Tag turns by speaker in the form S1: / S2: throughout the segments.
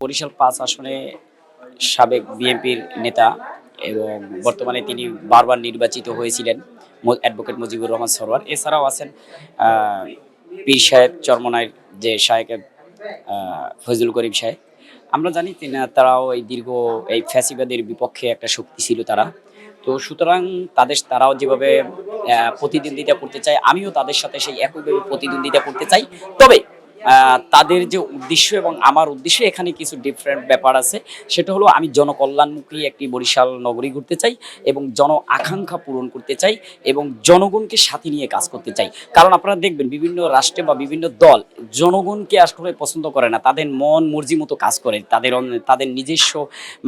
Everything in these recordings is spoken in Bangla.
S1: বরিশাল পাঁচ আসনে সাবেক বিএনপির নেতা এবং বর্তমানে তিনি বারবার নির্বাচিত হয়েছিলেন অ্যাডভোকেট মুজিবুর রহমান সরোয়ার এছাড়াও আছেন পীর সাহেব চরমনায় যে সাহেব ফজলুল করিম সাহেব। আমরা জানি তারাও এই দীর্ঘ এই ফ্যাসিবাদের বিপক্ষে একটা শক্তি ছিল তারা। তো সুতরাং তাদের, তারাও যেভাবে প্রতিদ্বন্দ্বিতা করতে চায়, আমিও তাদের সাথে সেই একইভাবে প্রতিদ্বন্দ্বিতা করতে চাই। তবে তাদের যে উদ্দেশ্য এবং আমার উদ্দেশ্য এখানে কিছু ডিফারেন্ট ব্যাপার আছে। সেটা হলো আমি জনকল্যাণমুখী একটি বরিশাল নগরী ঘুরতে চাই এবং জন আকাঙ্ক্ষা পূরণ করতে চাই এবং জনগণকে সাথে নিয়ে কাজ করতে চাই। কারণ আপনারা দেখবেন বিভিন্ন রাষ্ট্রে বা বিভিন্ন দল জনগণকে আসলে পছন্দ করে না। তাদের মন, মর্জি মতো কাজ করে। তাদের তাদের নিজস্ব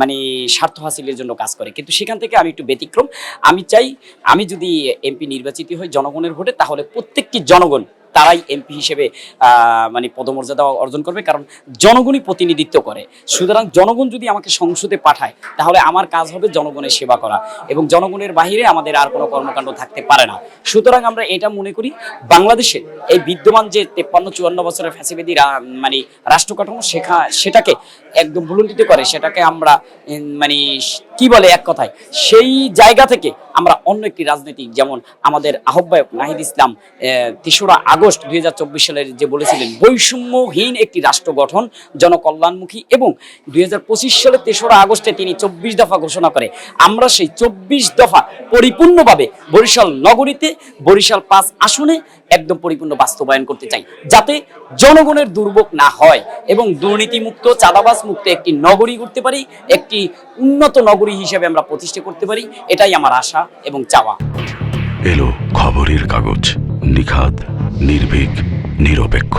S1: মানে স্বার্থ হাসিলের জন্য কাজ করে। কিন্তু সেখান থেকে আমি একটু ব্যতিক্রম। আমি চাই, আমি যদি এমপি নির্বাচিত হই জনগণের ভোটে, তাহলে প্রত্যেকটি জনগণ তারাই এমপি হিসেবে মানে পদমর্যাদা অর্জন করবে, কারণ জনগণই প্রতিনিধিত্ব করে। সুতরাং জনগণ যদি আমাকে সংসদে পাঠায়, তাহলে আমার কাজ হবে জনগণের সেবা করা এবং জনগণের বাহিরে আমাদের আর কোনো কর্মকাণ্ড থাকতে পারে না। সুতরাং আমরা এটা মনে করি, বাংলাদেশে এই বিদ্যমান যে তেপ্পান্ন চুয়ান্ন বছরের ফ্যাসিবাদী মানে রাষ্ট্র কাঠামো শেখা সেটাকে একদম ভুলুন্ঠিত করে, সেটাকে আমরা মানে কি বলে এক কথায়? সেই জায়গা থেকে আমরা অন্য একটি রাজনীতি, যেমন আমাদের আহ্বায়ক নাহিদ ইসলাম তেসরা আগস্ট দুই হাজার চব্বিশ সালের যে বলেছিলেন, বৈষম্যহীন একটি রাষ্ট্র গঠন, জনকল্যাণমুখী এবং দুই সালের তেসরা আগস্টে তিনি চব্বিশ দফা ঘোষণা করে, আমরা সেই চব্বিশ দফা পরিপূর্ণভাবে বরিশাল নগরীতে বরিশাল পাঁচ আসনে একদম পরিপূর্ণ বাস্তবায়ন করতে চাই। যাতে জনগণের দুর্ভোগ না হয় এবং দুর্নীতিমুক্ত চাঁদাবাস মুক্ত একটি নগরী করতে পারি, একটি উন্নত নগরী হিসেবে আমরা প্রতিষ্ঠা করতে পারি, এটাই আমার আশা এবং চাওয়া।
S2: এলো খবরের কাগজ, নিখাদ, নির্ভীক, নিরপেক্ষ।